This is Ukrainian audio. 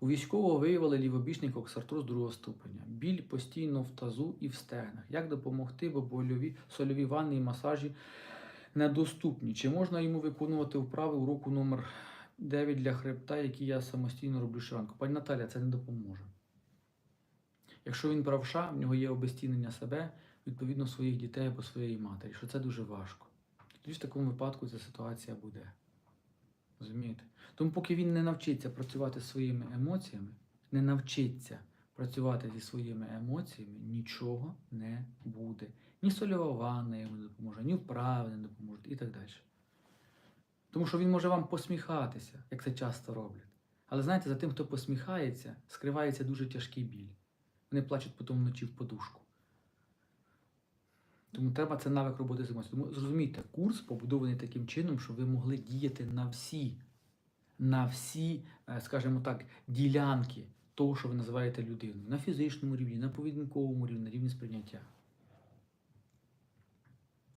У військового виявили лівобічний коксартроз другого ступеня. Біль постійно в тазу і в стегнах. Як допомогти, бо больові сольові ванни і масажі недоступні? Чи можна йому виконувати вправи уроку номер 9 для хребта, які я самостійно роблю щоранку? Пані Наталя, це не допоможе. Якщо він правша, в нього є обезцінення себе, відповідно своїх дітей або своєї матері, що це дуже важко. Тоді в такому випадку ця ситуація буде. Розумієте? Тому поки він не навчиться працювати зі своїми емоціями, не навчиться працювати зі своїми емоціями, нічого не буде. Ні сольова ванна йому не допоможе, ні вправи не допоможуть і так далі. Тому що він може вам посміхатися, як це часто роблять. Але знаєте, за тим, хто посміхається, скривається дуже тяжкий біль. Вони плачуть потім вночі в подушку. Тому треба це навик роботи з емоціями. Тому зрозумійте, курс побудований таким чином, щоб ви могли діяти на всі, на всі, е, скажімо так, ділянки того, що ви називаєте людиною. На фізичному рівні, на поведінковому рівні, на рівні сприйняття.